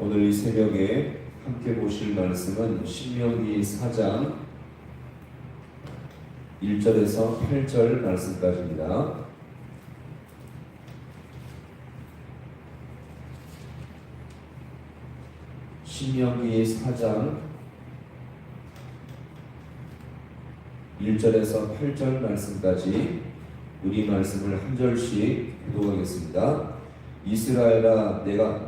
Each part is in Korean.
오늘 이 새벽에 함께 보실 말씀은 신명기 4장 1절에서 8절 말씀까지입니다. 신명기 4장 1절에서 8절 말씀까지 우리 말씀을 한 절씩 교독하겠습니다. 이스라엘아 내가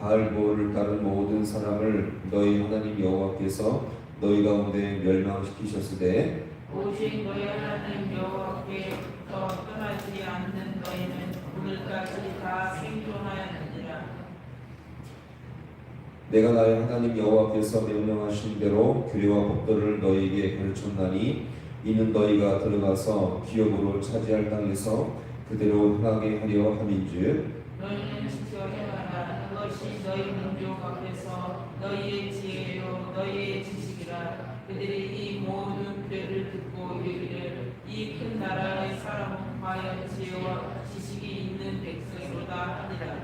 바알볼을 따른 모든 사람을 너희 하나님 여호와께서 너희 가운데 멸망시키셨으되 오직 너희 하나님 여호와께서 떠나지 않는 너희는 오늘까지 다 생존하였느니라. 내가 나의 하나님 여호와께서 명령하신 대로 규례와 법도를 너희에게 가르쳤나니 이는 너희가 들어가서 기업으로 차지할 땅에서 그대로 행하게 하려 함인즉 너희는 지켜 행하라. 그것이 너희 민족 앞에서 너희의 지혜요 너희의 지식이라. 그들이 이 모든 규례를 듣고 이르기를 이 큰 나라의 사람은 과연 지혜와 지식이 있는 백성이로다 하니라.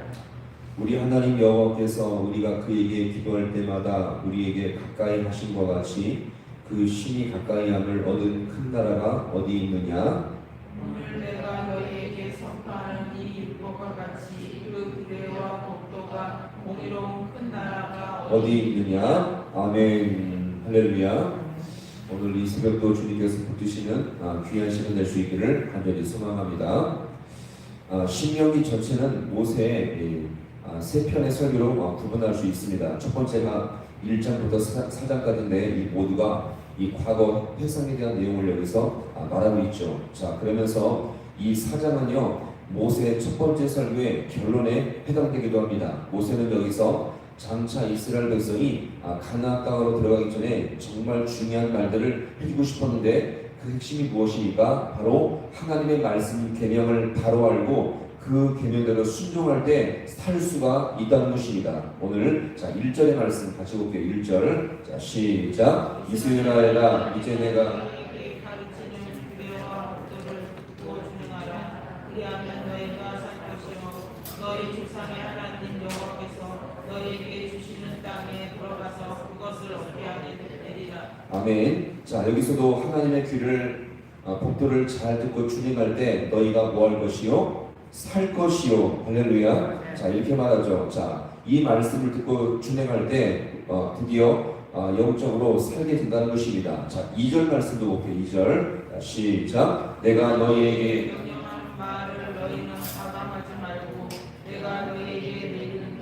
우리 하나님 여호와께서 우리가 그에게 기도할 때마다 우리에게 가까이 하신 것 같이 그 신이 가까이함을 얻은 큰 나라가 어디 있느냐 오늘 내가 너희에게 선포하는 이 율법과 같이 그법 도가 공의로운 큰 나라가 어디 있느냐? 아멘. 할렐루야. 오늘 이 새벽도 주님께서 붙드시는 아, 귀한 시간 될 수 있기를 간절히 소망합니다. 아, 신명기 전체는 모세의 이, 아, 세 편의 설교로 어, 구분할 수 있습니다. 첫 번째가 1장부터 4장까지인데 이 모두가 이 과거 회상에 대한 내용을 여기서 아, 말하고 있죠. 자 그러면서 이 4장은요 모세의 첫 번째 설교의 결론에 해당되기도 합니다 모세는 여기서 장차 이스라엘 백성이 아, 가나안 땅으로 들어가기 전에 정말 중요한 말들을 해주고 싶었는데 그 핵심이 무엇입니까? 바로 하나님의 말씀 계명을 바로 알고 그 계명대로 순종할 때 살 수가 있다는 것입니다. 오늘 자 1절의 말씀 같이 볼게요. 1절 자 시작 이스라엘아 이제 내가 너희에게 가르치는 규례와 법도를 듣고 준행하라. 그리하면 너희가 살 것이요 너희 조상의 하나님 여호와께서 너희에게 주시는 땅에 들어가서 그것을 얻게 하게 되리라. 아멘. 자 여기서도 하나님의 귀를 아, 법도를 잘 듣고 준행할 때 너희가 뭐 할 것이요? 살 것이요. 할렐루야. 자 이렇게 말하죠. 자이 말씀을 듣고 준행할 때 어, 드디어 어, 영적으로 살게 된다는 것입니다. 자 2절 말씀도 볼게요. 2절 자, 시작. 내가 너희에게 명령하는 말을 너희는 가방하지 말고 내가 너희에게 내리는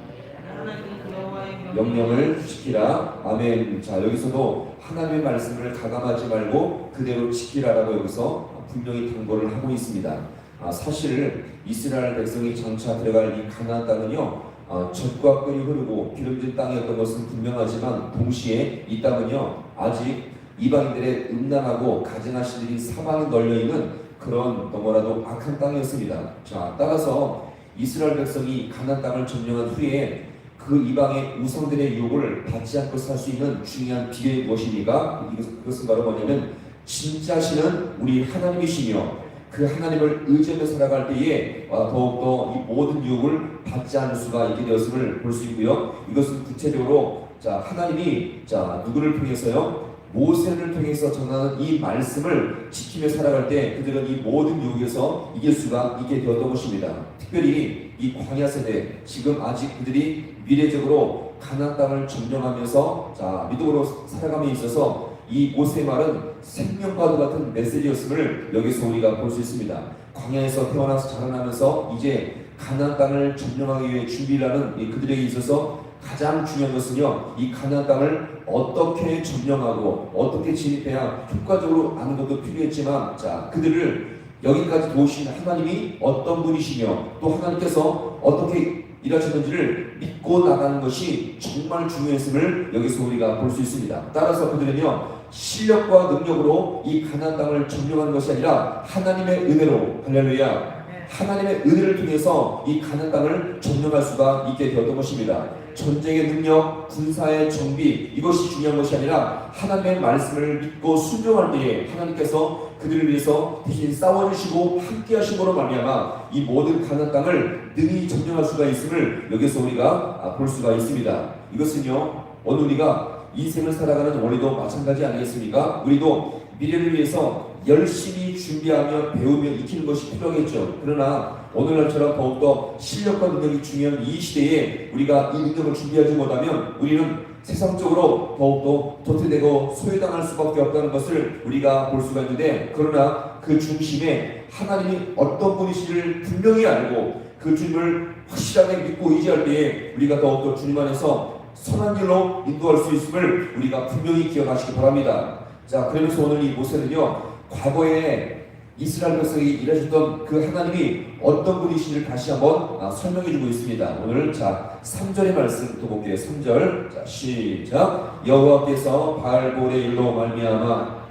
하나님 여호와의 명령을 지키라. 아멘. 자, 여기서도 하나님의 말씀을 가감하지 말고 그대로 지키라라고 여기서 분명히 당부를 하고 있습니다. 아, 사실 이스라엘 백성이 장차 들어갈 이 가나안 땅은요. 아, 젖과 꿀이 흐르고 기름진 땅이었던 것은 분명하지만 동시에 이 땅은요. 아직 이방인들의 음란하고 가증하시들이 사방에 널려 있는 그런 너무나도 악한 땅이었습니다. 자, 따라서 이스라엘 백성이 가나안 땅을 점령한 후에 그 이방의 우상들의 유혹을 받지 않고 살 수 있는 중요한 비결이 무엇입니까? 그것은 바로 뭐냐면 진짜 신은 우리 하나님이시며 그 하나님을 의지하며 살아갈 때에 어, 더욱더 이 모든 유혹을 받지 않을 수가 있게 되었음을 볼 수 있고요. 이것은 구체적으로 자 하나님이 자 누구를 통해서요? 모세를 통해서 전하는 이 말씀을 지키며 살아갈 때 그들은 이 모든 유혹에서 이길 수가 있게 되었던 것입니다. 특별히 이 광야 세대 지금 아직 그들이 미래적으로 가나안 땅을 점령하면서 자 믿음으로 살아감에 있어서 이 모세의 말은 생명과도 같은 메시지였음을 여기서 우리가 볼 수 있습니다. 광야에서 태어나서 자라나면서 이제 가나안 땅을 점령하기 위해 이 그들에게 있어서 가장 중요한 것은요, 이 가나안 땅을 어떻게 점령하고 어떻게 진입해야 효과적으로 아는 것도 필요했지만, 자 그들을 여기까지 도우신 하나님이 어떤 분이시며 또 하나님께서 어떻게 일하셨는지를 믿고 나가는 것이 정말 중요했음을 여기서 우리가 볼 수 있습니다. 따라서 그들은요 실력과 능력으로 이 가나안 땅을 점령하는 것이 아니라 하나님의 은혜로 할렐루야 하나님의 은혜를 통해서 이 가나안 땅을 점령할 수가 있게 되었던 것입니다. 전쟁의 능력, 군사의 정비 이것이 중요한 것이 아니라 하나님의 말씀을 믿고 순종할 때에 하나님께서 그들을 위해서 대신 싸워주시고 함께하심으로 말미암아 이 모든 가나안 땅을 능히 점령할 수가 있음을 여기서 우리가 아, 볼 수가 있습니다. 이것은요 오늘 우리가 인생을 살아가는 원리도 마찬가지 아니겠습니까? 우리도 미래를 위해서 열심히 준비하며 배우며 익히는 것이 필요하겠죠. 그러나 오늘날처럼 더욱더 실력과 능력이 중요한 이 시대에 우리가 이 능력을 준비하지 못하면 우리는 세상적으로 더욱더 도태되고 소외당할 수밖에 없다는 것을 우리가 볼 수가 있는데 그러나 그 중심에 하나님이 어떤 분이시를 분명히 알고 그 주님을 확실하게 믿고 의지할 때에 우리가 더욱더 주님 안에서 선한 길로 인도할 수 있음을 우리가 분명히 기억하시기 바랍니다. 자, 그러면서 오늘 이 모세는요, 과거에 이스라엘 백성이 일하셨던 그 하나님이 어떤 분이신지를 다시 한번 아, 설명해 주고 있습니다. 오늘 자 3절의 말씀 또 볼게요. 3절 자 시작 여호와께서 바알볼의 일로 말미암아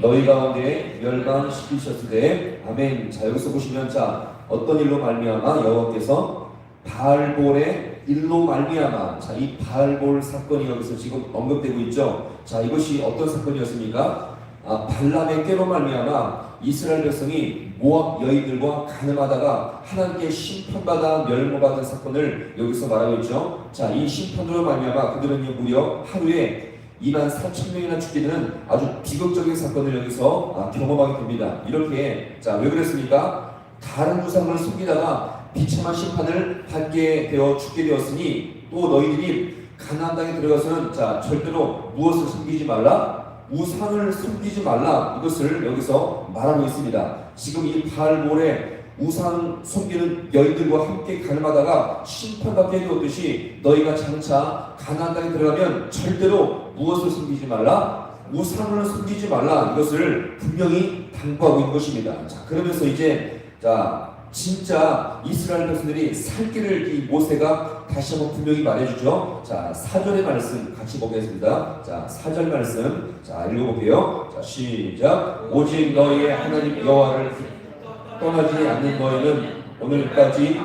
너희가 너희 가운데 멸망시키셨을 때 아멘. 자 여기서 보시면 자 어떤 일로 말미암아 여호와께서 바알볼의 일로 말미암아 자 이 바알볼 사건이 여기서 지금 언급되고 있죠. 자 이것이 어떤 사건이었습니까? 아 발람의 꾀로 말미암아 이스라엘 백성이 모압 여인들과 가늠하다가 하나님께 심판받아 멸모받은 사건을 여기서 말하고 있죠. 자 이 심판으로 말미암아 그들은 무려 하루에 2만 3천 명이나 죽게 되는 아주 비극적인 사건을 여기서 아, 경험하게 됩니다. 이렇게 자 왜 그랬습니까? 다른 우상을 숨기다가 비참한 심판을 받게 되어 죽게 되었으니 또 너희들이 가나안 땅에 들어가서는 자 절대로 무엇을 숨기지 말라 우상을 숨기지 말라 이것을 여기서 말하고 있습니다. 지금 이 바알몰에 우상 숨기는 여인들과 함께 가늠하다가 심판받게 되었듯이 너희가 장차 가나안 땅에 들어가면 절대로 무엇을 숨기지 말라 우상을 숨기지 말라 이것을 분명히 당부하고 있는 것입니다. 자 그러면서 이제 자 진짜 이스라엘 백성들이 살 길을 이 모세가 다시 한번 분명히 말해주죠. 자, 4절의 말씀 같이 보겠습니다. 자, 4절 말씀. 자, 읽어볼게요. 자, 시작. 오직 너희의 하나님 여호와를 떠나지 않는 너희는 오늘까지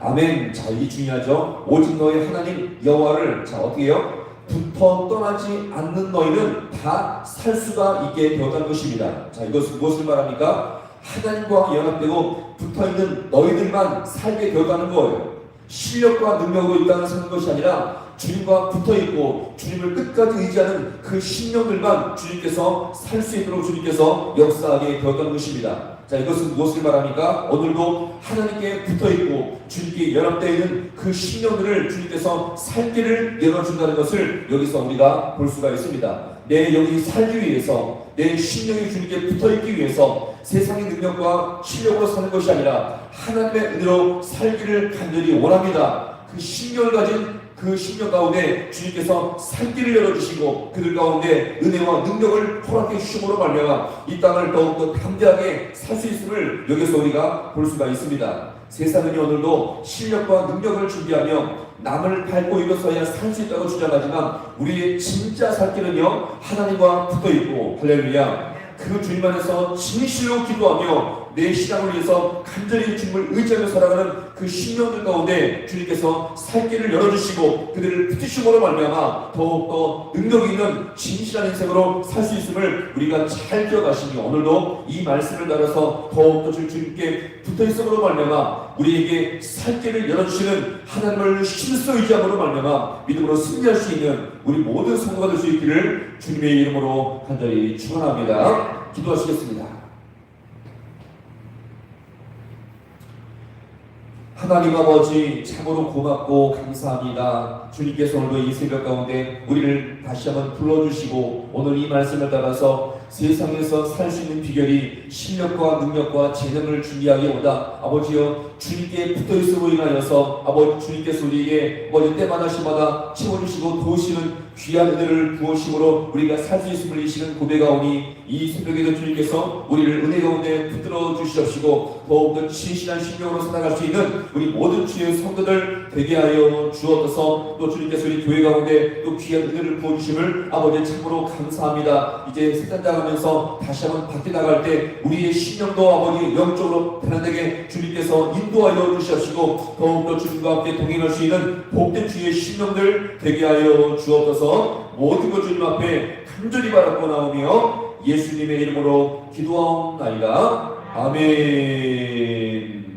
아멘. 자, 이게 중요하죠. 오직 너희 하나님 여호와를 자 어떻게 해요? 붙어 떠나지 않는 너희는 다 살 수가 있게 되었다는 것입니다. 자, 이것은 무엇을 말합니까? 하나님과 연합되고 붙어 있는 너희들만 살게 되었다는 거예요. 실력과 능력으로 이 땅을 사는 것이 아니라 주님과 붙어 있고 주님을 끝까지 의지하는 그 신령들만 주님께서 살 수 있도록 주님께서 역사하게 되었다는 것입니다. 자, 이것은 무엇을 말합니까? 오늘도 하나님께 붙어 있고 주님께 연합되어 있는 그 신령들을 주님께서 살 길을 열어준다는 것을 여기서 우리가 볼 수가 있습니다. 내 영이 살기 위해서 내 신령이 주님께 붙어 있기 위해서 세상의 능력과 실력으로 사는 것이 아니라 하나님의 은혜로 살기를 간절히 원합니다. 그 신령을 가진 그 신령 가운데 주님께서 살 길을 열어주시고 그들 가운데 은혜와 능력을 허락해 주심으로 말미암아 이 땅을 더욱더 담대하게 살 수 있음을 여기서 우리가 볼 수가 있습니다. 세상은 오늘도 실력과 능력을 준비하며 남을 밟고 일어서야 살 수 있다고 주장하지만 우리의 진짜 살 길은요 하나님과 붙어 있고 할렐루야. 그 주님 안에서 진실로 기도하며 내 신앙을 위해서 간절히 주님을 의지하며 살아가는 그 신령들 가운데 주님께서 살 길을 열어주시고 그들을 붙이심으로 말미암아 더욱더 능력 있는 진실한 인생으로 살 수 있음을 우리가 잘 기억하시니 오늘도 이 말씀을 따라서 더욱더 주- 주님께 붙어있음으로 말미암아 우리에게 살 길을 열어주시는 하나님을 힘써 의지함으로 말미암아 믿음으로 승리할 수 있는 우리 모든 성도가 될 수 있기를 주님의 이름으로 간절히 축원합니다. 기도하시겠습니다. 하나님 아버지 참으로 고맙고 감사합니다. 주님께서 오늘도 이 새벽 가운데 우리를 다시 한번 불러주시고 오늘 이 말씀을 따라서 세상에서 살 수 있는 비결이 실력과 능력과 재능을 준비하기 보다 아버지여 주님께 붙어있음으로 인하여서 아버지 주님께서 우리에게 아버지 때마다 시마다 채워주시고 도우시는 귀한 은혜를 부으심으로 우리가 살 수 있음을 이시는 고백하오니 이 새벽에도 주님께서 우리를 은혜 가운데 붙들어 주시옵시고 더욱더 신실한 심령으로 살아갈 수 있는 우리 모든 주의 성도들 되게 하여 주옵소서. 또 주님께서 우리 교회 가운데 또 귀한 은혜를 부어주심을 아버지 참으로 감사합니다. 이제 세단장하면서 다시 한번 밖에 나갈 때 우리의 심령도 아버지 영적으로 편안하게 주님께서 인도하여 주시옵시고 더욱더 주님과 함께 동행할 수 있는 복된 주의 심령들 되게 하여 주옵소서 모든 것 주님 앞에 간절히 바라고 나오며 예수님의 이름으로 기도하옵나이다. 아멘